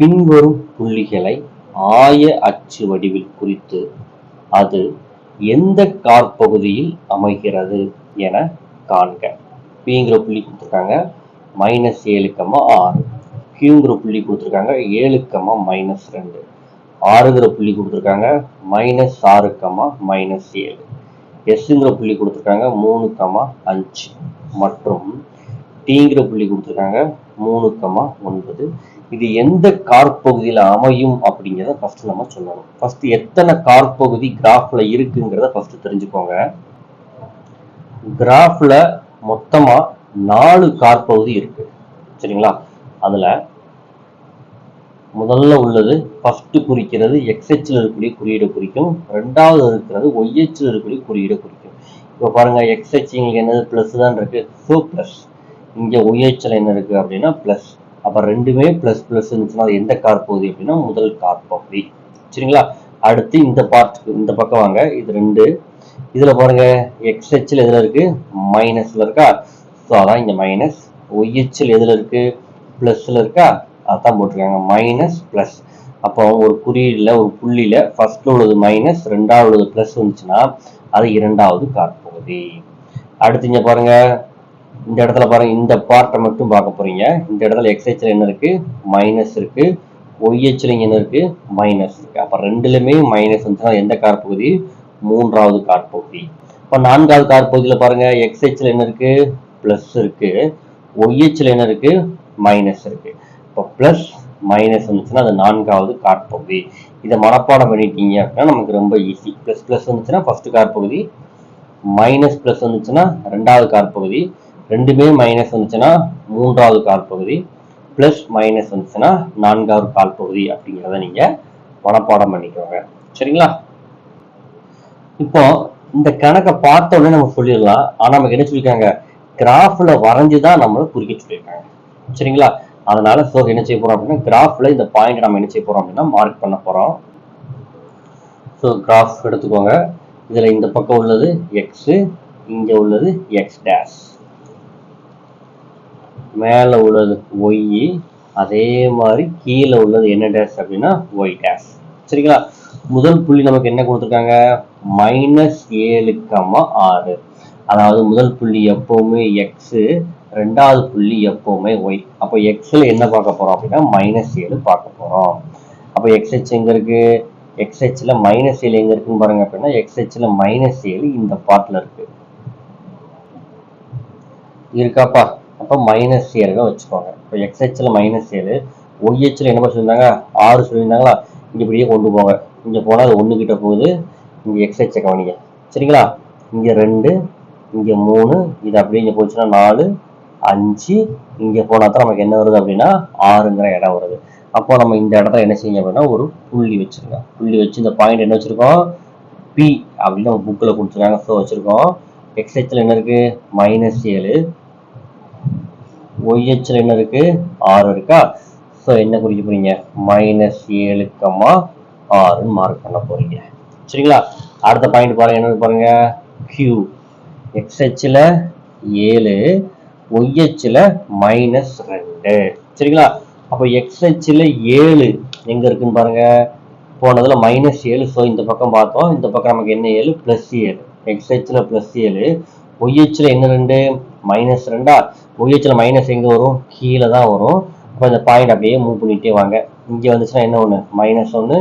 பின்வரும் புள்ளிகளை ஆய அச்சு வடிவில் குறித்து அது எந்த காற்பகுதியில் அமைகிறது என காண்க. பிங்கிற புள்ளி கொடுத்துருக்காங்க. மைனஸ் ஏழு கம்மா ஆறு. கியூங்கிற புள்ளி கொடுத்துருக்காங்க. ஏழு கம்மா மைனஸ் ரெண்டு. ஆறுங்கிற புள்ளி கொடுத்துருக்காங்க. மைனஸ் ஆறு கம்மா மைனஸ் ஏழு. எஸ்ங்கிற புள்ளி கொடுத்துருக்காங்க. மூணு கம்மா அஞ்சு. மற்றும் டிங்கிற புள்ளி கொடுத்துருக்காங்க. மூணு கம்மா ஒன்பது. இது எந்த காற்பகுதியில் அமையும் அப்படிங்கிறத ஃபர்ஸ்ட் நம்ம சொல்லணும். ஃபர்ஸ்ட் எத்தனை காற்பகுதி கிராஃப்ல இருக்குங்கிறத ஃபர்ஸ்ட் தெரிஞ்சுக்கோங்க. கிராஃப்ல மொத்தமா நாலு காற்பகுதி இருக்கு. சரிங்களா? அதுல முதல்ல உள்ளது ஃபர்ஸ்ட் குறிக்கிறது எக்ஸ்ஹெச்ல இருக்கக்கூடிய குறியீடை குறிக்கும். ரெண்டாவது இருக்கிறது ஒய்ஹெச்சில் இருக்கக்கூடிய குறியீடை குறிக்கும். இப்போ பாருங்க எக்ஸ்ஹெச் இங்கே என்னது? ப்ளஸ் தான் இருக்கு. ஸோ ப்ளஸ் இங்க ஒய்ஹெச்சில் என்ன இருக்கு அப்படின்னா ப்ளஸ் அப்போ ரெண்டுமே ப்ளஸ் ப்ளஸ் இருந்துச்சுன்னா அது எந்த போகுது அப்படின்னா முதல் கார் பகுதி சரிங்களா? அடுத்து இந்த பார்ட்டுக்கு இந்த பக்கம் வாங்க. இது ரெண்டு. இதில் பாருங்க எக்ஸ்ஹெச்ல எதில் இருக்கு? மைனஸ்ல இருக்கா? ஸோ அதான் இங்கே மைனஸ் ஒய்ஹெச்சில் எதில் இருக்கு? பிளஸ்ல இருக்கா? அதான் போட்டிருக்காங்க. மைனஸ் ப்ளஸ் அப்போ ஒரு குறியீடுல ஒரு புள்ளியில ஃபர்ஸ்ட்ல உள்ளது மைனஸ் ரெண்டாவது உள்ளது ப்ளஸ் வந்துச்சுன்னா அது இரண்டாவது காற்பகுதி அடுத்து இங்க பாருங்க இந்த இடத்துல பாருங்க இந்த பார்ட்டை மட்டும் பார்க்க போறீங்க. இந்த இடத்துல எக்ஸ்ஹெச்ல என்ன இருக்கு? மைனஸ் இருக்கு. ஒய்ஹெச்ல என்ன இருக்கு? மைனஸ் இருக்கு. அப்ப ரெண்டுலயுமே மைனஸ் வந்துச்சுன்னா எந்த கார்பகுதி மூன்றாவது காற்பகுதி. இப்போ நான்காவது காற்பகுதியில பாருங்க எக்ஸ்ஹெச்ல என்ன இருக்கு? பிளஸ் இருக்கு. ஒய்ஹெச்ல என்ன இருக்கு? மைனஸ் இருக்கு. இப்போ பிளஸ் மைனஸ் வந்துச்சுன்னா அது நான்காவது காற்பகுதி. இதை மனப்பாடம் பண்ணிட்டீங்க அப்படின்னா நமக்கு ரொம்ப ஈஸி பிளஸ் பிளஸ் வந்துச்சுன்னா ஃபர்ஸ்ட் காற்பகுதி. மைனஸ் பிளஸ் வந்துச்சுன்னா ரெண்டாவது காற்பகுதி. ரெண்டுமே மைனஸ் வந்துச்சுன்னா மூன்றாவது காற்பகுதி பிளஸ் மைனஸ் வந்துச்சுன்னா நான்காவது காற்பகுதி அப்படிங்கிறத நீங்க மனப்பாடம் பண்ணிக்கோங்க. சரிங்களா? இப்போ இந்த கணக்கை பார்த்த உடனே நம்ம சொல்லிடலாம். ஆனா நமக்கு என்ன சொல்லியிருக்காங்க? கிராஃப்ல வரைஞ்சு தான் நம்மளை குறிக்க சொல்லியிருக்காங்க சரிங்களா? அதனால ஸோ என்ன செய்ய போறோம் அப்படின்னா கிராஃப்ல இந்த பாயிண்ட் நம்ம என்ன செய்ய போறோம் அப்படின்னா மார்க் பண்ண போறோம். ஸோ கிராஃப் எடுத்துக்கோங்க. இதுல இந்த பக்கம் உள்ளது எக்ஸ் இங்க உள்ளது எக்ஸ் டேஷ் மேல உள்ளது ஒய் அதே மாதிரி கீழே உள்ளது என்ன டேஷ் அப்படின்னா ஒய் டேஷ் சரிங்களா? முதல் புள்ளி நமக்கு என்ன கொடுத்துருக்காங்க? மைனஸ் ஏழு கம்மா ஆறு. அதாவது முதல் புள்ளி எப்பவுமே எக்ஸ் ரெண்டாவது புள்ளி எப்பவுமே ஒய் அப்போ எக்ஸில் என்ன பார்க்க போறோம் அப்படின்னா மைனஸ் ஏழு பார்க்க போறோம். அப்போ எக்ஸ்ஹெச் எங்க இருக்கு? எக்ஸ்ஹெச்சில் மைனஸ் ஏழு எங்க இருக்குன்னு பாருங்க அப்படின்னா எக்ஸ்ஹெச்சில் மைனஸ் ஏழு இந்த பாட்டில் இருக்கு. இருக்காப்பா? அப்போ மைனஸ் ஏழு வச்சுக்கோங்க. இப்போ எக்ஸ்ஹெச்ல மைனஸ் ஏழு ஒய்ஹெச்சில் என்ன சொல்லியிருந்தாங்க? ஆறு சொல்லியிருந்தாங்களா? இங்கே இப்படியே கொண்டு போங்க. இங்கே போனால் அது ஒன்றுக்கிட்ட கிட்ட போகுது. இங்க எக்ஸ்ஹெச் கவனிங்க. சரிங்களா? இங்கே ரெண்டு இங்கே மூணு இது அப்படியே இங்கே போச்சுன்னா நாலு அஞ்சு இங்கே போனால் தான் நமக்கு என்ன வருது அப்படின்னா ஆறுங்கிற இடம் வருது. அப்போ நம்ம இந்த இடத்துல என்ன செய்யுங்க அப்படின்னா ஒரு புள்ளி வச்சுருக்கோம் புள்ளி வச்சு இந்த பாயிண்ட் என்ன வச்சுருக்கோம்? பி அப்படின்னு நம்ம புக்கில் கொடுத்துருக்காங்க. ஸோ வச்சுருக்கோம். எக்ஸ்ஹெச்ல என்ன இருக்குது மைனஸ் ஏழு ஒய்ஹெச்ல என்ன இருக்கு? ஆறு இருக்கா? ஸோ என்ன குறிக்க போறீங்க? மைனஸ் ஏழு கம்மா ஆறுன்னு மார்க் பண்ண போறீங்க. சரிங்களா? அடுத்த பாயிண்ட் பாருங்க. என்னன்னு பாருங்க? கியூ எக்ஸ்ஹெச்ல ஏழு ஒய்ஹெச்ல மைனஸ் ரெண்டு. சரிங்களா? அப்போ எக்ஸ்ஹெச்ல ஏழு எங்க இருக்குன்னு பாருங்க. போனதுல மைனஸ் ஏழு. ஸோ இந்த பக்கம் பார்த்தோம். இந்த பக்கம் நமக்கு என்ன ஏழு? பிளஸ் ஏழு. எக்ஸ்ஹெச்ல பிளஸ் ஏழு. ஒய்ஹெச்ல என்ன ரெண்டு? மைனஸ் ரெண்டா? ஓஹெச்சில் மைனஸ் எங்க வரும்? கீழே தான் வரும். அப்போ இந்த பாயிண்ட் அப்படியே மூவ் பண்ணிட்டே வாங்க. இங்க வந்துச்சுன்னா என்ன ஒன்று மைனஸ் ஒன்று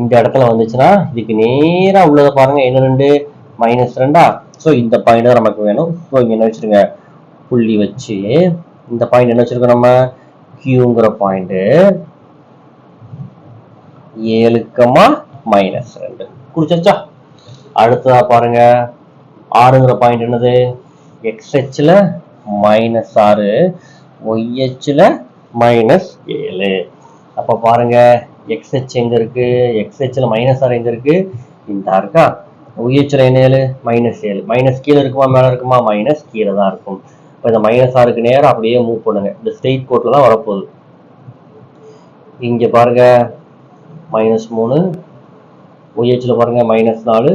இந்த இடத்துல வந்துச்சுன்னா இதுக்கு நேரா உள்ளதை பாருங்க. என்ன ரெண்டு? மைனஸ் ரெண்டா? ஸோ இந்த பாயிண்ட் தான் நமக்கு வேணும். ஸோ இங்கே என்ன வச்சிருங்க? புள்ளி வச்சு இந்த பாயிண்ட் என்ன வச்சிருக்கோம் நம்ம? கியூங்கிற பாயிண்ட் ஏழுக்கமா மைனஸ் ரெண்டு. குறிச்சாச்சா அடுத்ததா பாருங்க. ஆறுங்கிற பாயிண்ட் என்னது? எக்ஸ்ஹெச்ல மைனஸ் ஆறு ஒய்ஹெச்ல மைனஸ் ஏழு. அப்போ பாருங்க எக்ஸ்ஹெச் எங்கே இருக்கு? எக்ஸ்ஹெச்சில் மைனஸ் ஆறு எங்கே இருக்கு? இந்த இருக்கா. ஒய்ஹெச்சில் என்ன ஏழு? மைனஸ் ஏழு. மைனஸ் கீழே இருக்குமா மேலே இருக்குமா? மைனஸ் கீழே தான் இருக்கும். இப்போ இந்த மைனஸ் ஆறுக்கு நேரம் அப்படியே மூவ் பண்ணுங்க. இந்த ஸ்ட்ரெயிட் கோட்ல தான் வரப்போகுது. இங்கே பாருங்க மைனஸ் மூணு. ஒய்ஹெச்சில் பாருங்க மைனஸ் நாலு.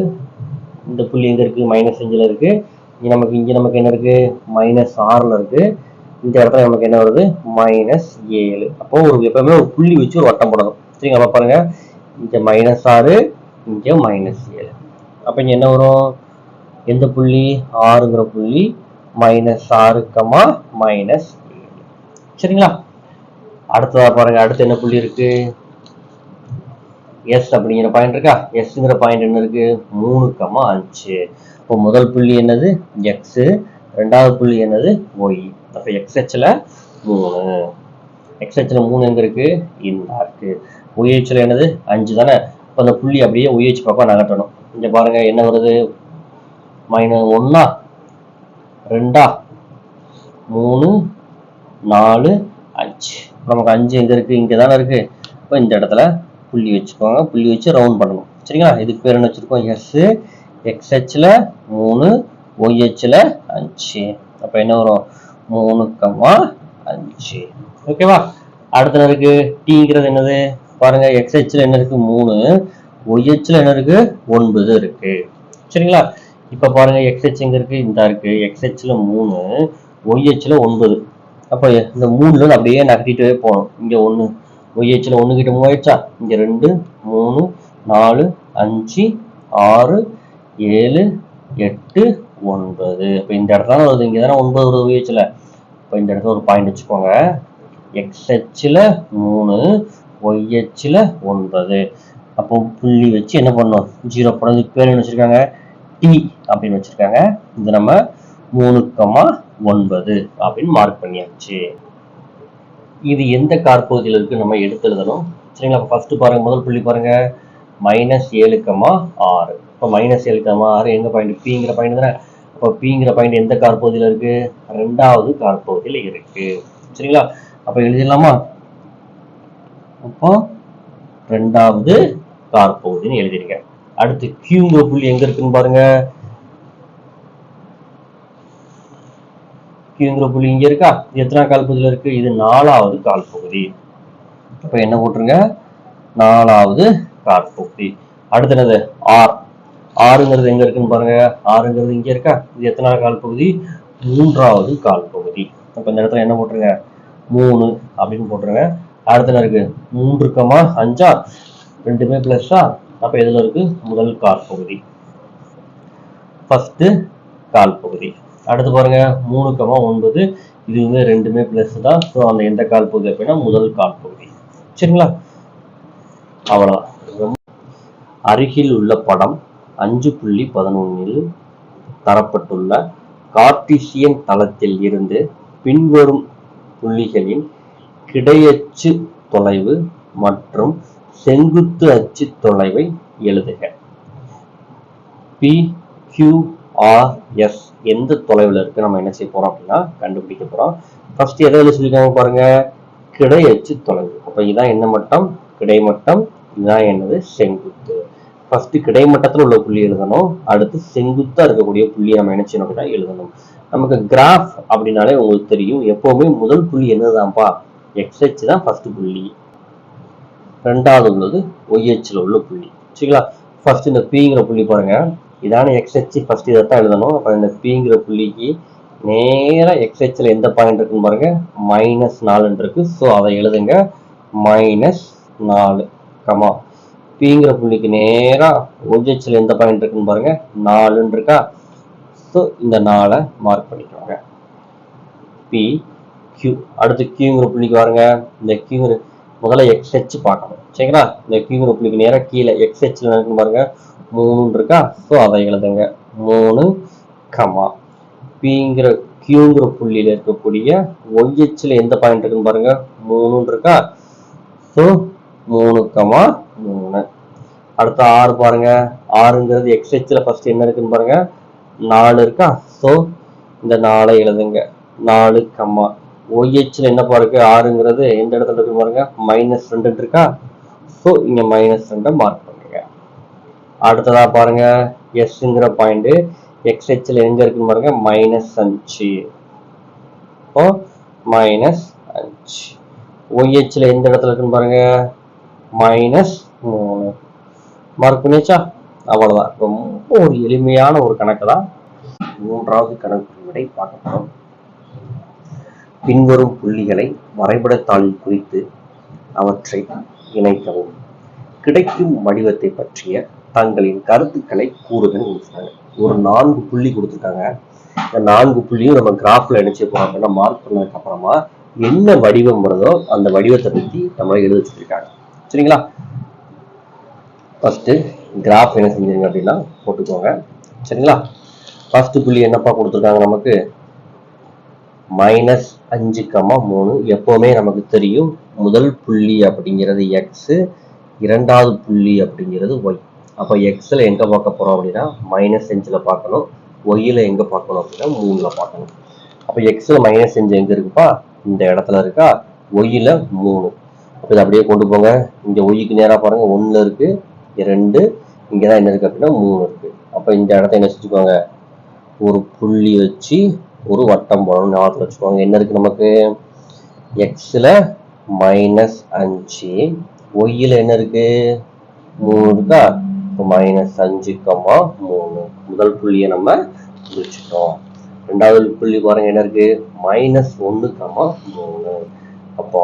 இந்த புள்ளி எங்கே இருக்குது மைனஸ் அஞ்சில் இருக்குது இங்க நமக்கு இங்க நமக்கு என்ன இருக்கு? மைனஸ் ஆறுல இருக்கு. இந்த இடத்துல நமக்கு என்ன வருது? மைனஸ் ஏழு. அப்போ ஒரு எப்பவுமே ஒரு புள்ளி வச்சு ஒரு வட்டம் போடணும். சரிங்களா? பாருங்க. இங்கே மைனஸ் ஆறு இங்கே மைனஸ் ஏழு. அப்ப இங்கே என்ன வரும்? எந்த புள்ளி? ஆறுங்கிற புள்ளி மைனஸ் ஆறு கமா மைனஸ் ஏழு. சரிங்களா? அடுத்ததா பாருங்க. அடுத்து என்ன புள்ளி இருக்கு? எஸ் அப்படிங்கிற பாயிண்ட் இருக்கா? எஸ்ங்கிற பாயிண்ட் என்ன இருக்கு? மூணு கமா அஞ்சு. இப்போ முதல் புள்ளி என்னது? எக்ஸ் ரெண்டாவது புள்ளி என்னது? ஒய் அப்போ எக்ஸ்ஹெச்ல மூணு. எக்ஸ்ஹெச்ல மூணு எங்க இருக்கு? இந்த இருக்கு. ஒய்ஹெச்ல என்னது? அஞ்சு தானே? இப்போ அந்த புள்ளி அப்படியே ஒய்ஹெச் பக்கம் நகட்டணும் இங்க பாருங்க என்ன வருது? மைனஸ் ஒன்னா ரெண்டா? மூணு? நாலு? அஞ்சு. நமக்கு அஞ்சு எங்க இருக்கு? இங்க தானே இருக்கு. இப்போ இந்த இடத்துல புள்ளி வச்சுக்கோங்க. புள்ளி வச்சு ரவுண்ட் பண்ணணும். சரிங்களா? இதுக்கு பேர் என்ன வச்சிருக்கோம்? எஸ் எக்ஸ்ஹெச்ல மூணு ஒய்ஹெச்ல அஞ்சு. அப்போ என்ன வரும்? மூணு கம்மா அஞ்சு. ஓகேவா? அடுத்த இருக்கு? டீங்கிறது என்னது? பாருங்க எக்ஸ்ஹெச்ல என்ன இருக்கு? மூணு. ஒய்ஹெச்ல என்ன இருக்கு? ஒன்பது இருக்கு. சரிங்களா? இப்போ பாருங்க எக்ஸ்ஹெச் எங்க இருக்கு? இந்த இருக்கு. எக்ஸ்ஹெச்ல மூணு ஒய்ஹெச்ல ஒன்பது. அப்போ இந்த மூணுல அப்படியே நகட்டிட்டே போகணும். இங்க ஒன்று ஒய்ஹெச்ல ஒன்று கிட்ட மூவாயிடுச்சா? இங்க ரெண்டு மூணு நாலு அஞ்சு ஆறு ஏழு எட்டு ஒன்பது. இப்போ இந்த இடத்துல தான் வருது. இங்கே தானே ஒன்பது வருது ஒய்ஹெச்ல இப்போ இந்த இடத்துல ஒரு பாயிண்ட் வச்சுக்கோங்க. எக்ஸ்ஹெச்ல மூணு ஒய்ஹெச்சில் ஒன்பது. அப்போ புள்ளி வச்சு என்ன பண்ணணும்? ஜீரோ போனதுக்கு பேர் என்ன டி அப்படின்னு வச்சுருக்காங்க. இது நம்ம மூணு கமா ஒன்பது அப்படின்னு மார்க் பண்ணியாச்சு. இது எந்த கார்பகுதியில் இருக்கு? நம்ம எடுத்து எழுதணும். சரிங்களா? இப்போ ஃபஸ்ட்டு பாருங்க. முதல் புள்ளி பாருங்கள் மைனஸ் ஏழு கமா ஆறு. இப்போ மைனஸ் ஏழு கமா ஆறு எங்கே பாயிண்ட் பிங்கிற பாயிண்ட் தானே? அப்போ பிங்கிற பாயிண்ட் எந்த கார்பகுதியில் இருக்குது ரெண்டாவது கார்பகுதியில் இருக்குது சரிங்களா? அப்போ எழுதிடலாமா? அப்போ ரெண்டாவது கார்பகுதின்னு எழுதிருங்க அடுத்து கியூங்கிற புள்ளி எங்கே இருக்குன்னு பாருங்க. கியூங்கிற புள்ளி இங்கே இருக்கா? இது எத்தனாவது கால்பகுதியில் இருக்குது இது நாலாவது கால்பகுதி அப்போ என்ன போட்டுருங்க? நாலாவது கால்பகுதி அடுத்தது ஆர் ஆறுங்கிறது எங்க இருக்குன்னு பாருங்க. ஆறுங்கிறது இங்க இருக்கா? இது எத்தனாவது கால்பகுதி? மூன்றாவது கால்பகுதி. அப்ப இந்த இடத்துல என்ன போட்டுருங்க? மூணு அப்படின்னு போட்டுருங்க. அடுத்த இருக்கு? மூன்று கமா அஞ்சா? ரெண்டுமே பிளஸ்ஸா அப்ப எதுல இருக்கு? முதல் கால் பகுதி ஃபர்ஸ்ட் கால்பகுதி. அடுத்து பாருங்க. மூணு கமா ஒன்பது. இதுவுமே ரெண்டுமே பிளஸ் தான். ஸோ அந்த எந்த கால் பகுதி அப்படின்னா முதல் கால் பகுதி சரிங்களா அவ்வளோதான் அருகில் உள்ள படம். அஞ்சு புள்ளி பதினொன்னில் தரப்பட்டுள்ள கார்டீசியன் தளத்தில் இருந்து பின்வரும் புள்ளிகளின் கிடையச்சு தொலைவு மற்றும் செங்குத்து அச்சு தொலைவை எழுதுக. பி கியூ ஆர் எஸ் எந்த தொலைவில் இருக்கு? நம்ம என்ன செய்ய போறோம் அப்படின்னா கண்டுபிடிக்க போறோம். ஃபர்ஸ்ட் எதை எழுதி சொல்லிக்காங்க பாருங்க? கிடையச்சு தொலைவு. அப்ப இதான் என்ன மட்டம்? கிடைமட்டம். இதுதான் என்னது? செங்குத்து. ஃபர்ஸ்ட் கிடைமட்டத்தில் உள்ள புள்ளி எழுதணும். அடுத்து செங்குத்தா இருக்கக்கூடிய புள்ளியை நம்ம என்ன செய்யணும் எழுதணும். நமக்கு கிராஃப் அப்படின்னாலே உங்களுக்கு தெரியும். எப்பவுமே முதல் புள்ளி என்னதான்ப்பா? எக்ஸ்ஹெச் தான் ஃபர்ஸ்ட் புள்ளி. ரெண்டாவது உள்ளது ஒய்ஹெச்ல உள்ள புள்ளி. சரிங்களா? ஃபர்ஸ்ட் இந்த பிங்கிற புள்ளி பாருங்க. இதான எக்ஸ்ஹெச் ஃபர்ஸ்ட் தான் எழுதணும். அப்போ இந்த பிங்கிற புள்ளிக்கு நேராக எக்ஸ்ஹெச்ல எந்த பாயிண்ட் இருக்குன்னு பாருங்க. மைனஸ் நாலுன்னு இருக்கு. ஸோ அதை எழுதுங்க. மைனஸ் நாலு. கமா பிங்கிற புள்ளிக்கு நேராக ஒய்ஹெச்ல எந்த பாயிண்ட் இருக்குன்னு பாருங்கள் நாலுன்னு இருக்கா? ஸோ இந்த நாளை மார்க் பண்ணிக்கோங்க. பி கியூ அடுத்து கியூங்கிற புள்ளிக்கு பாருங்க. இந்த கியூங்கிற முதல்ல எக்ஸ்ஹெச் பார்க்கணும். சரிங்களா? இந்த கியூங்கிற புள்ளிக்கு நேராக கீழே எக்ஸ்ஹெச்ல இருக்குன்னு பாருங்க. மூணுன்னு இருக்கா? ஸோ அதை எழுதுங்க. மூணு கமா பிங்கிற கியூங்கிற புள்ளியில் இருக்கக்கூடிய ஒய்ஹெச்சில் எந்த பாயிண்ட் இருக்குன்னு பாருங்க. மூணுன்னு இருக்கா? ஸோ மூணு கமா மூணு அடுத்த ஆறு பாருங்க. ஆறுங்கிறது எக்ஸ்ஹெச்ல ஃபர்ஸ்ட் என்ன இருக்குன்னு பாருங்க. நாலு இருக்கா? ஸோ இந்த நாளை எழுதுங்க. நாலு கம்மா. ஒய்ஹெச்ல என்ன பாருங்க ஆறுங்கிறது எந்த இடத்துல இருக்கு பாருங்க? மைனஸ் ரெண்டு இருக்கா? ஸோ இங்க மைனஸ் ரெண்டை மார்க் பண்ணுங்க. அடுத்ததா பாருங்க. எஸ்ங்கிற பாயிண்ட் எக்ஸ்ஹெச்ல எங்க இருக்குன்னு பாருங்க? மைனஸ் அஞ்சு. இப்போ மைனஸ் அஞ்சு. ஒய்ஹெச்ல எந்த இடத்துல இருக்குன்னு பாருங்க? மைனஸ் மூணு. மார்க் பண்ணியாச்சா? அவ்வளவுதான். ரொம்ப ஒரு எளிமையான ஒரு கணக்கு தான். மூன்றாவது கணக்கு விடை பார்க்க போறோம் பின்வரும் புள்ளிகளை வரைபடத்தாளில் குறித்து அவற்றை இணைக்கவும். கிடைக்கும் வடிவத்தை பற்றிய தங்களின் கருத்துக்களை கூறுதல் சொல்றாங்க ஒரு நான்கு புள்ளி கொடுத்துருக்காங்க. இந்த நான்கு புள்ளியும் நம்ம கிராஃப்ல இணைச்சு போறோம். மார்க் பண்ணதுக்கு அப்புறமா என்ன வடிவம் வருதோ அந்த வடிவத்தை பத்தி நம்மளை எழுதி வச்சிருக்காங்க. சரிங்களா? ஃபர்ஸ்ட் கிராஃப் என்ன செஞ்சீங்க அப்படின்னா போட்டுக்கோங்க. சரிங்களா? ஃபர்ஸ்ட் புள்ளி என்னப்பா கொடுத்துருக்காங்க நமக்கு? மைனஸ் அஞ்சு கம்மா மூணு. எப்போவுமே நமக்கு தெரியும் முதல் புள்ளி அப்படிங்கிறது எக்ஸ் இரண்டாவது புள்ளி அப்படிங்கிறது ஒய் அப்போ எக்ஸில் எங்கே பார்க்க போகிறோம் அப்படின்னா மைனஸ் அஞ்சில் பார்க்கணும். ஒய்யில் எங்கே பார்க்கணும் அப்படின்னா மூணில் பார்க்கணும். அப்போ எக்ஸில் மைனஸ் அஞ்சு எங்கே இருக்குப்பா? இந்த இடத்துல இருக்கா? ஒய்யில் மூணு. இதை அப்படியே கொண்டு போங்க. இங்கே ஒய்க்கு நேராக பாருங்கள் ஒன்று இருக்குது ரெண்டு. இங்கே தான் என்ன இருக்குது அப்படின்னா மூணு இருக்குது அப்போ இந்த இடத்த என்ன செஞ்சுக்கோங்க ஒரு புள்ளி வச்சு ஒரு வட்டம் போடணும். ஞாபகத்தில் வச்சுக்கோங்க என்ன இருக்கு நமக்கு? எக்ஸில் மைனஸ் அஞ்சு. ஒய்யில் என்ன இருக்கு? மூணு இருக்கா? இப்போ மைனஸ் அஞ்சு கம்மா மூணு. முதல் புள்ளியை நம்ம முடிச்சிட்டோம். ரெண்டாவது புள்ளி பாருங்க. என்ன இருக்கு? மைனஸ் ஒன்று கம்மா மூணு. அப்போ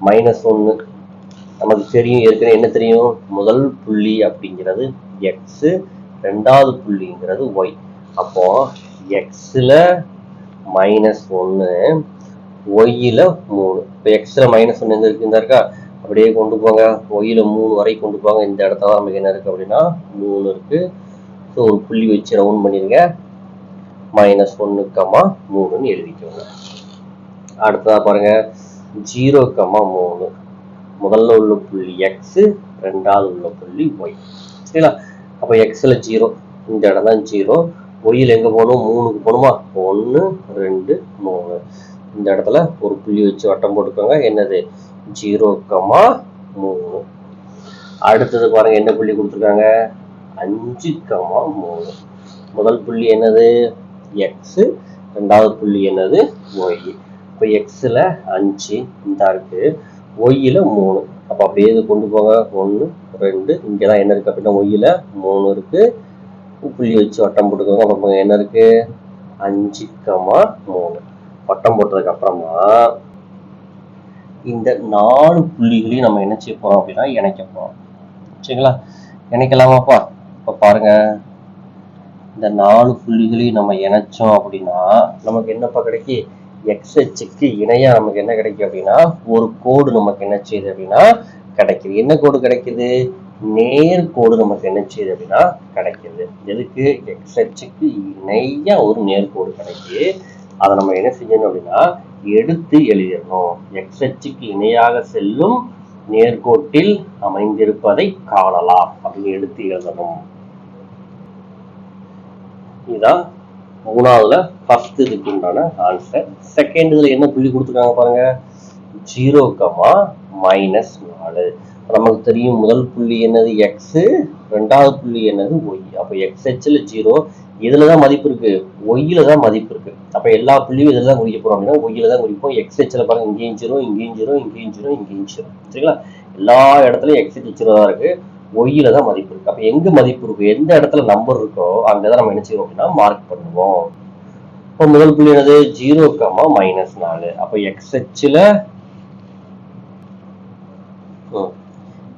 மைனஸ் ஒன்று நமக்கு தெரியும் ஏற்கனவே என்ன தெரியும்? முதல் புள்ளி அப்படிங்கிறது எக்ஸு ரெண்டாவது புள்ளிங்கிறது ஒய் அப்போ எக்ஸில் மைனஸ் ஒன்று ஒய்யில் மூணு. இப்போ எக்ஸில் மைனஸ் ஒன்று எங்கே இருக்கு? இருக்கா? அப்படியே கொண்டு போங்க. ஒய்யில் மூணு வரை கொண்டு போங்க. இந்த இடத்துல நமக்கு என்ன இருக்குது அப்படின்னா? மூணு இருக்குது ஸோ ஒரு புள்ளி வச்சு ரவுண்ட் பண்ணிடுங்க மைனஸ் ஒன்று கம்மா மூணுன்னு எழுதிக்கோங்க. அடுத்ததாக பாருங்கள் ஜீரோ கம்மா மூணு. முதல்ல உள்ள புள்ளி எக்ஸு ரெண்டாவது உள்ள புள்ளி ஒய் சரிங்களா? அப்போ எக்ஸில் ஜீரோ இந்த இடம் தான் ஜீரோ ஒய்யில் எங்கே போகணும்? மூணுக்கு போகணுமா? ஒன்று ரெண்டு மூணு. இந்த இடத்துல ஒரு புள்ளி வச்சு வட்டம் போட்டுக்கோங்க. என்னது? ஜீரோ கமா மூணு. அடுத்தது பாருங்க என்ன புள்ளி கொடுத்துருக்காங்க? அஞ்சு கமா மூணு. முதல் புள்ளி என்னது? எக்ஸு ரெண்டாவது புள்ளி என்னது? ஒய் இப்போ எக்ஸில் அஞ்சு இந்த இருக்கு. ஒய்யில் மூணு. அப்போ அப்படியே இது கொண்டு போங்க. ஒன்று ரெண்டு. இங்கே தான் என்ன இருக்குது அப்படின்னா ஒய்யில் மூணு இருக்குது புள்ளி வச்சு வட்டம் போட்டுக்கோங்க. அப்போ என்ன இருக்குது அஞ்சு கமா மூணு. வட்டம் போட்டதுக்கு அப்புறமா இந்த நாலு புள்ளிகளையும் நம்ம என்ன செய்ய அப்படின்னா இணைக்க போகிறோம் சரிங்களா? இணைக்கலாமாப்பா? இப்போ பாருங்க. இந்த நாலு புள்ளிகளையும் நம்ம இணைச்சோம் அப்படின்னா நமக்கு என்னப்பா கிடைக்கி? எக்ஸ் அச்சுக்கு இணையாக நமக்கு என்ன கிடைக்கும் அப்படின்னா ஒரு கோடு நமக்கு என்ன செய்யுது அப்படின்னா கிடைக்குது. என்ன கோடு கிடைக்குது? நேர் கோடு நமக்கு என்ன செய்யுது அப்படின்னா கிடைக்குது. எதுக்கு? எக்ஸ் அச்சுக்கு இணையாக ஒரு நேர்கோடு கிடைக்குது. அதை நம்ம என்ன செய்யணும் அப்படின்னா எடுத்து எழுதிடணும். எக்ஸ்ஹெச்சுக்கு இணையாக செல்லும் நேர்கோட்டில் அமைந்திருப்பதை காணலாம் அப்படின்னு எடுத்து எழுதணும். இதுதான் மூணாவதுல ஃபர்ஸ்ட் இதுக்கு உண்டான ஆன்சர் செகண்ட் இதுல என்ன புள்ளி கொடுத்துருக்காங்க பாருங்க? ஜீரோ கமா மைனஸ் நாலு. நமக்கு தெரியும் முதல் புள்ளி என்னது எக்ஸ் ரெண்டாவது புள்ளி என்னது ஒய் அப்போ எக்ஸ் ஹெச்ல ஜீரோ இதுல தான் மதிப்பு இருக்கு. ஒய்யில தான் மதிப்பு இருக்கு. அப்போ எல்லா புள்ளியும் இதில் தான் குறிக்க போறோம் அப்படின்னா ஒய்யில தான் குறிப்போம். எக்ஸ் ஹெச்ல பாருங்க இங்கேயும் ஜீரோ இங்கேயும் ஜீரோ இங்கேயும் ஜீரோ இங்கேயும் ஜீரோ சரிங்களா? எல்லா இடத்துலயும் எக்ஸ் ஹெச் ஜீரோ தான் இருக்கு. ஒய்யில தான் மதிப்பு இருக்கு. அப்போ எங்க மதிப்பு இருக்கு? எந்த இடத்துல நம்பர் இருக்கோ அங்கதான் நம்ம என்ன செய்வோம் அப்படின்னா மார்க் பண்ணுவோம். இப்போ முதல் புள்ளி என்னது? ஜீரோ கமா மைனஸ் நாலு. அப்போ எக்ஸ்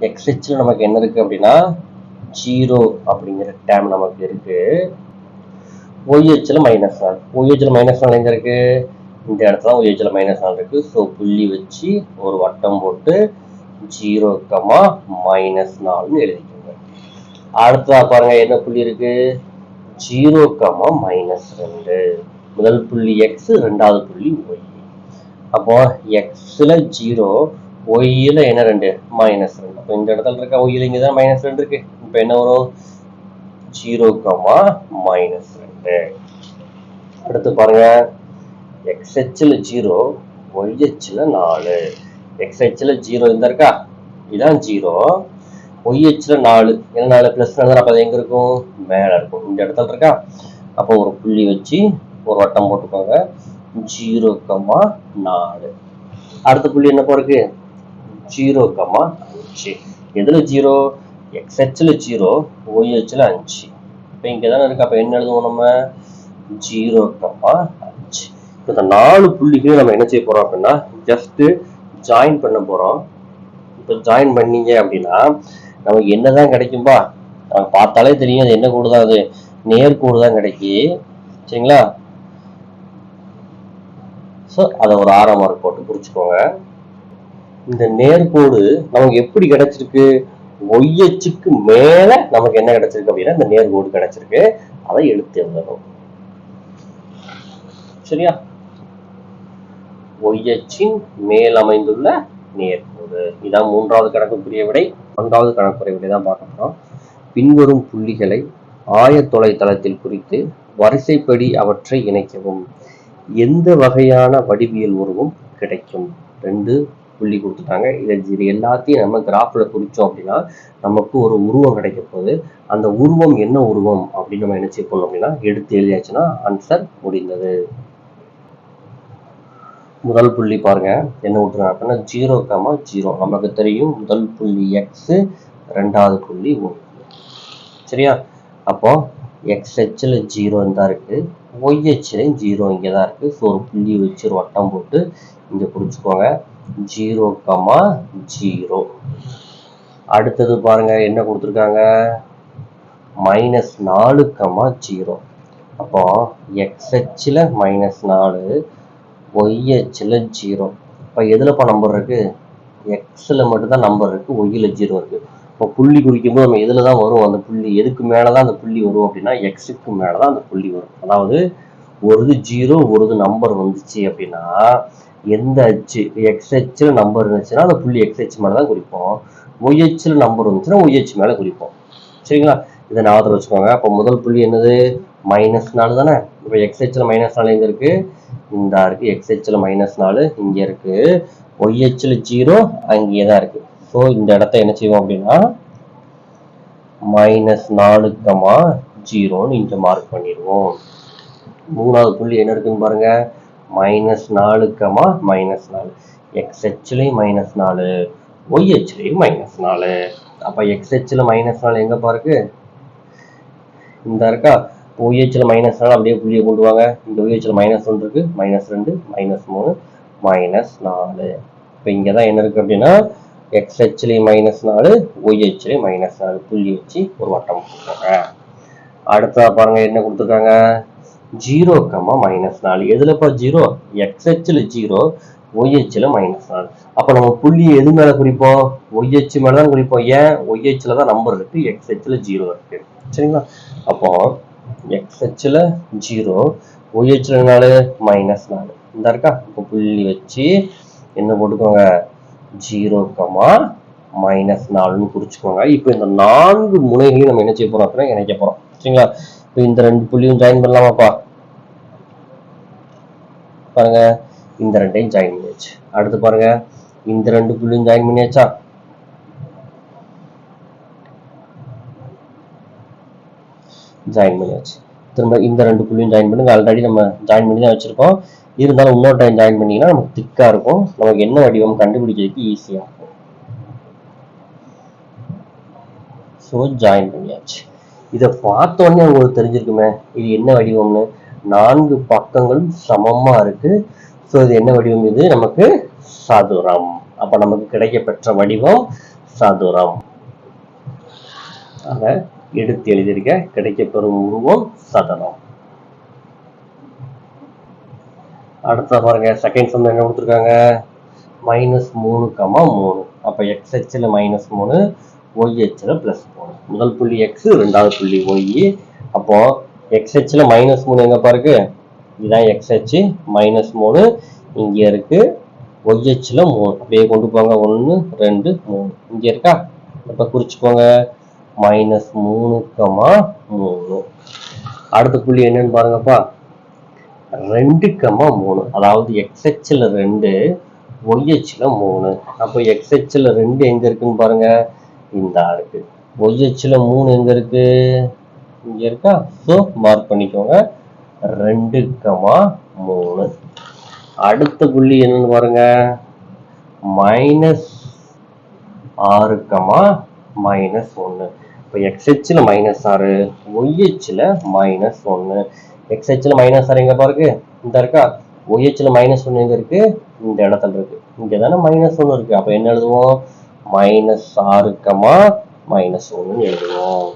எக்ஸ்ஹெச்சில் நமக்கு என்ன இருக்கு அப்படின்னா ஜீரோ அப்படிங்கிற டேம் நமக்கு இருக்கு. ஒய்ஹெச்சில் மைனஸ் நாலு. ஒய்ஹெச்சில் மைனஸ் நாலு எங்க இருக்கு? இந்த இடத்துல ஒய்ஹெச்சில் மைனஸ் நாலு இருக்கு. ஸோ புள்ளி வச்சு ஒரு வட்டம் போட்டு ஜீரோ கமா மைனஸ் நாலுன்னு எழுதிக்கோங்க. அடுத்ததா பாருங்க என்ன புள்ளி இருக்கு? ஜீரோ கமா மைனஸ் ரெண்டு. முதல் புள்ளி எக்ஸ் ரெண்டாவது புள்ளி ஒய் அப்போ எக்ஸ்ல ஜீரோ ஒய்யில் என்ன ரெண்டு? மைனஸ் ரெண்டு. அப்போ இந்த இடத்துல இருக்க ஒய்யில் இங்கே தான் மைனஸ் ரெண்டு இருக்கு. இப்போ என்ன வரும்? ஜீரோ கமா மைனஸ் ரெண்டு. அடுத்து பாருங்க எக்ஸ்ஹெச்சில் ஜீரோ ஒய்ஹெச்சில் நாலு. எக்ஸ்ஹெச்சில் ஜீரோ இந்த இருக்கா இதான் ஜீரோ. ஒய்ஹெச்சில் நாலு. என்ன நாலு ப்ளஸ் நாலு அப்போ அது எங்கே இருக்கும்? மேலே இருக்கும். இந்த இடத்துல இருக்கா? அப்போ ஒரு புள்ளி வச்சு ஒரு வட்டம் போட்டுக்கோங்க. ஜீரோ கம்மா நாலு. அடுத்த புள்ளி என்ன இருக்கு ஜீரோ கம்மா அஞ்சு. எதுல ஜீரோ? எக்ஸ்ஹெச்ல ஜீரோ ஒய்ஹெச்ல அஞ்சு. இப்போ இங்கே தானே இருக்கு. அப்போ என்ன எழுதுவோம் நம்ம? ஜீரோ கம்மா அஞ்சு. இந்த நாலு புள்ளிகளையும் நம்ம என்ன செய்ய போகிறோம் அப்படின்னா ஜஸ்ட்டு ஜாயின் பண்ண போறோம். இப்போ ஜாயின் பண்ணீங்க அப்படின்னா நமக்கு என்னதான் கிடைக்கும்பா? நமக்கு பார்த்தாலே தெரியும் அது என்ன கூடு தான் அது நேர்கோடு தான் கிடைக்கி. சரிங்களா? ஸோ அதை ஒரு ஆறாம் மார்க் போட்டு குறிச்சுக்கோங்க இந்த நேர்கோடு நமக்கு எப்படி கிடைச்சிருக்கு? ஒய்யச்சுக்கு மேல நமக்கு என்ன கிடைச்சிருக்கு அப்படின்னா இந்த நேர்கோடு கிடைச்சிருக்கு. அதை எழுத்து எழுதணும். சரியா? ஒய்யச்சின் மேல் அமைந்துள்ள நேர்கோடு. இதான் மூன்றாவது கணக்குக்குரிய விடை. ஒன்றாவது கணக்குரிய விடை தான் பார்க்க பின்வரும் புள்ளிகளை ஆயத்தொலை தளத்தில் குறித்து வரிசைப்படி அவற்றை இணைக்கவும். எந்த வகையான வடிவியல் உருவம் கிடைக்கும்? ரெண்டு புள்ளி கொடுத்துட்டாங்க. இதை இது எல்லாத்தையும் நம்ம கிராஃபில் குறித்தோம் அப்படின்னா நமக்கு ஒரு உருவம் கிடைக்க போகுது. அந்த உருவம் என்ன உருவம் அப்படின்னு நம்ம என்ன செய்யணும் அப்படின்னா எடுத்து எழுதியாச்சுன்னா ஆன்சர் முடிந்தது. முதல் புள்ளி பாருங்க. என்ன விட்டுருங்க அப்படின்னா ஜீரோ கமா ஜீரோ நமக்கு தெரியும் முதல் புள்ளி எக்ஸ் ரெண்டாவது புள்ளி ஒன்று சரியா? அப்போ எக்ஸ் ஹெச்சில் ஜீரோ தான் இருக்கு. ஒய்ஹெச்லையும் ஜீரோ இங்கே தான் இருக்கு. ஸோ ஒரு புள்ளி வச்சு ஒரு வட்டம் போட்டு இங்கே குறிச்சுக்கோங்க ஜீரோ கமா ஜீரோ அடுத்தது பாருங்க என்ன கொடுத்துருக்காங்க? மைனஸ் நாலு கமா ஜீரோ அப்போ எக்ஸ் ஹெச்சில் மைனஸ் நாலு ஒய்ஹெச்சில் ஜீரோ. இப்போ எதுலப்பா நம்பர் இருக்குது எக்ஸில் மட்டும்தான் நம்பர் இருக்கு ஒய்யில் ஜீரோ இருக்கு. இப்போ புள்ளி குறிக்கும் போது நம்ம எதில் தான் வரும்? அந்த புள்ளி எதுக்கு மேலே தான் அந்த புள்ளி வரும் அப்படின்னா எக்ஸுக்கு மேலே தான் அந்த புள்ளி வரும். அதாவது ஒருது ஜீரோ ஒரு இது நம்பர் வந்துச்சு அப்படின்னா எந்த அச்சு? எக்ஸ் அச்சில் நம்பர் இருந்துச்சுன்னா அந்த புள்ளி எக்ஸ் அச்சு மேலே தான் குறிப்போம். ஒய்ஹெச்சில் நம்பர் வந்துச்சுன்னா அச்சு மேலே குறிப்போம். சரிங்களா? இதை ஞாபகத்தில் வச்சுக்கோங்க. அப்போ முதல் புள்ளி என்னது? மைனஸ் நாலு தானே? இப்போ எக்ஸ் அச்சில் மைனஸ் நாலு எங்கே இருக்கு? இந்த இருக்கு எக்ஸ் ஹெச்சில் மைனஸ் நாலு இங்கே இருக்கு ஒய்ஹெச்சில் ஜீரோ அங்கேயே தான் இருக்கு. ஸோ இந்த இடத்த என்ன செய்வோம் அப்படின்னா மைனஸ் நாலு கமா ஜீரோன்னு இங்கே மார்க் பண்ணிடுவோம். மூணாவது புள்ளி என்ன இருக்குன்னு பாருங்க. மைனஸ் நாலு கமா மைனஸ் நாலு. எக்ஸ் ஹெச்லையும் மைனஸ் நாலு ஒய் ஹெச்லையும் மைனஸ் நாலு. அப்போ எக்ஸ் ஹெச்சில் மைனஸ் நாலு எங்கப்பா பாருக்கு இந்த இருக்கா? ஓஹெச்சில் மைனஸ் நாலு அப்படியே புள்ளியை கொண்டு வாங்க. இந்த ஓஹெச்சில் மைனஸ் ஒன்று இருக்கு. மைனஸ் ரெண்டு மைனஸ் மூணு மைனஸ் நாலு. இப்போ இங்கே தான் என்ன இருக்கு அப்படின்னா எக்ஸ்ஹெச்லேயும் மைனஸ் நாலு ஒய்ஹெச்லேயும் மைனஸ் நாலு புள்ளி வச்சு ஒரு வட்டம் போட்டுருக்காங்க அடுத்ததாக பாருங்க என்ன கொடுத்துருக்காங்க? ஜீரோ கம்மா மைனஸ் நாலு. எதுலப்பா ஜீரோ எக்ஸ்ஹெச்சில் ஜீரோ ஒய்ஹெச்சில் மைனஸ் நாலு. அப்போ நம்ம புள்ளி எது மேலே குறிப்போம்? ஒய்ஹெச் மேலே தான் குறிப்போம். ஏன்? ஒய்ஹெச்சில் தான் நம்பர் இருக்கு. எக்ஸ்ஹெச்சில் ஜீரோ இருக்கு. சரிங்களா? அப்போ எக்ஸ் ஹெச்சில் ஜீரோ ஒய்ஹெச்சில் நாலு மைனஸ் நாலு. இந்த இருக்கா? இப்போ புள்ளி வச்சு என்ன போட்டுக்கோங்க? ஜீரோ கமா மைனஸ் நாலுன்னு குறிச்சுக்கோங்க இப்போ இந்த நான்கு முனைகளையும் நம்ம என்ன செய்ய போறோம் அப்படின்னா இணைக்க போறோம். சரிங்களா? இப்போ இந்த ரெண்டு புள்ளியும் ஜாயின் பண்ணலாமாப்பா? பாருங்க. இந்த ரெண்டையும் ஜாயின் பண்ணியாச்சு. அடுத்து பாருங்க. இந்த ரெண்டு புள்ளியும் ஜாயின் பண்ணியாச்சா? ஜாயின் பண்ணியாச்சு. திரும்ப இந்த ரெண்டு புள்ளியும் ஜாயின் பண்ணுங்க. ஆல்ரெடி நம்ம ஜாயின் பண்ணி தான் வச்சிருக்கோம். இருந்தாலும் இன்னொரு டைம் ஜாயின் பண்ணீங்கன்னா நமக்கு திக்கா இருக்கும். நமக்கு என்ன வடிவம் கண்டுபிடிக்கிறதுக்கு ஈஸியாக இருக்கும். ஸோ ஜாயின் பண்ணியாச்சு. இதை பார்த்த உடனே உங்களுக்கு தெரிஞ்சிருக்குமே இது என்ன வடிவம்னு. நான்கு பக்கங்களும் சமமா இருக்கு. ஸோ இது என்ன வடிவம் இது? நமக்கு சதுரம். அப்போ நமக்கு கிடைக்கப்பெற்ற வடிவம் சதுரம். அதை எடுத்து எழுதியிருக்க கிடைக்கப்பெறும் உருவம் சதனம். அடுத்த பாருங்க செகண்ட் சம் என்ன கொடுத்துருக்காங்க? மைனஸ் மூணு கமா மூணு. அப்போ எக்ஸ் ஹெச்சில் மைனஸ் மூணு ஒய் ஹெச்சில் ப்ளஸ் மூணு. முதல் புள்ளி எக்ஸ் ரெண்டாவது புள்ளி ஒய் அப்போ எக்ஸ் ஹெச்சில் மைனஸ் மூணு எங்கேப்பா இருக்கு? இதுதான் எக்ஸ் ஹெச் மைனஸ் மூணு. இங்கே இருக்கு ஒய் ஹெச்சில் மூணு. அப்படியே கொண்டு போங்க. ஒன்று ரெண்டு மூணு. இங்கே இருக்கா? இப்போ குறிச்சுக்கோங்க. மைனஸ் மூணு கமா மூணு. அடுத்த புள்ளி என்னன்னு பாருங்கப்பா. ரெண்டு கமா மூணு. அதாவது எக்ஸ்ஹெச்சில் ரெண்டு ஒய்ஹெச்சில் மூணு. அப்போ எக்ஸ்ஹெச்சில் ரெண்டு எங்க இருக்குன்னு பாருங்க. இந்த இருக்கு ஒய்ஹெச்சில் மூணு எங்க இருக்கு? இங்க இருக்கா? ஸோ மார்க் பண்ணிக்கோங்க. ரெண்டு கமா மூணு. அடுத்த புள்ளி என்னன்னு பாருங்க. மைனஸ் ஆறு கமா மைனஸ் ஒன்று இப்போ எக்ஸ்ஹெச்சில் மைனஸ் ஆறு ஒய்ஹெச்சில் மைனஸ் ஒன்று எக்ஸ்ஹெச்சில் மைனஸ் ஆறு எங்கே பாருக்கு? இந்த இருக்கா? ஒய்ஹெச்சில் மைனஸ் ஒன்று எங்கே இருக்கு? இந்த இடத்துல இருக்கு. இங்கே தானே மைனஸ் ஒன்று இருக்கு. அப்போ என்ன எழுதுவோம்? மைனஸ் ஆறுக்கமா மைனஸ் ஒன்று எழுதுவோம்.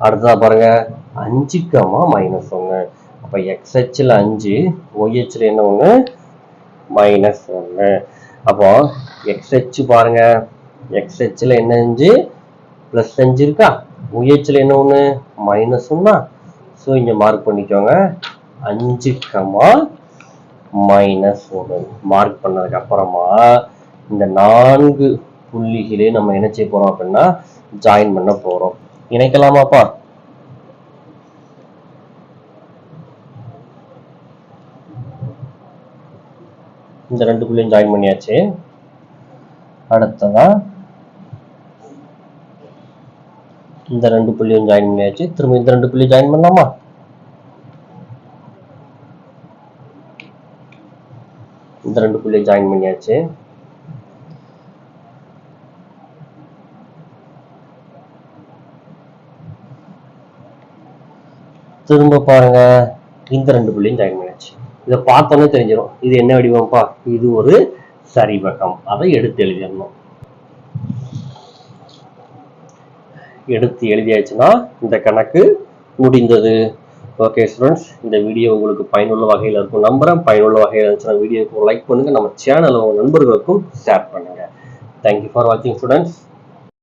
அடுத்ததா பாருங்க. அஞ்சுக்கமா மைனஸ் ஒன்று அப்போ எக்ஸ்ஹெச்சில் அஞ்சு ஒய்ஹெச்சில் என்ன ஒன்று மைனஸ் ஒன்று அப்போ எக்ஸ்ஹெச் பாருங்க. எக்ஸ்ஹெச்சில் என்ன அஞ்சு? ப்ளஸ் அஞ்சு இருக்கா? ஒய்ஹெச்சில் என்ன ஒன்று மைனஸ் ஒன்னா ஸோ இங்கே மார்க் பண்ணிக்கோங்க. அஞ்சு கமா மைனஸ் ஒன்று மார்க் பண்ணதுக்கு அப்புறமா இந்த நான்கு புள்ளிகளே நம்ம என்ன செய்ய போறோம் அப்படின்னா ஜாயின் பண்ண போறோம். இணைக்கலாமாப்பா இந்த ரெண்டு புள்ளியும் ஜாயின் பண்ணியாச்சு. அடுத்ததா இந்த ரெண்டு புள்ளியும் ஜாயின் பண்ணியாச்சு. திரும்ப இந்த ரெண்டு புள்ளியும் ஜாயின் பண்ணலாமா? இந்த ரெண்டு புள்ளியும் ஜாயின் பண்ணியாச்சு. திரும்ப பாருங்க. இந்த ரெண்டு புள்ளியும் ஜாயின் பண்ணியாச்சு. இதை பார்த்தோன்னே தெரிஞ்சிடும் இது என்ன வடிவம்ப்பா? இது ஒரு சரிவகம் அதை எடுத்து எழுதிடணும். எடுத்து எழுதியாச்சுன்னா இந்த கணக்கு முடிந்தது. ஓகே ஸ்டூடெண்ட்ஸ் இந்த வீடியோ உங்களுக்கு பயனுள்ள வகையில் இருக்கும். நம்புறேன் பயனுள்ள வகையில் இருந்துச்சுன்னா வீடியோக்கு லைக் பண்ணுங்க. நம்ம சேனலை உங்கள் நண்பர்களுக்கும் ஷேர் பண்ணுங்க. தேங்க்யூ ஃபார் வாட்சிங் ஸ்டூடெண்ட்ஸ்